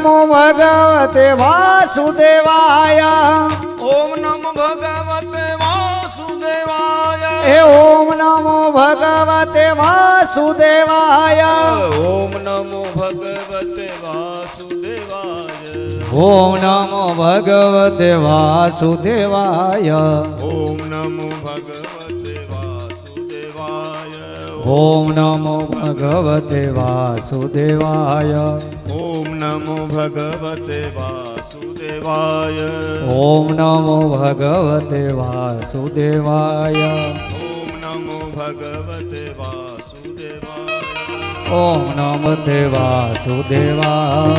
નમો ભગવતે વાસુદેવાય. ઓમ નમો ભગવતે વાસુદેવાય. એ ઓમ નમો ભગવતે વાસુદેવાય. ઓમ નમો ભગવતે વાસુદેવાય. ઓમ નમો ભગવતે વાસુદેવાય. ઓમ નમો ભગવતે વાસુદેવાય. ઓમ નમો ભગવતે વાસુદેવાય. ઓમ નમો ભગવતે વાસુદેવાય. ઓમ નમો ભગવતે વાસુદેવાય. ઓમ નમો ભગવતે વાસુદેવાય. ઓમ નમતે વાસુદેવાય.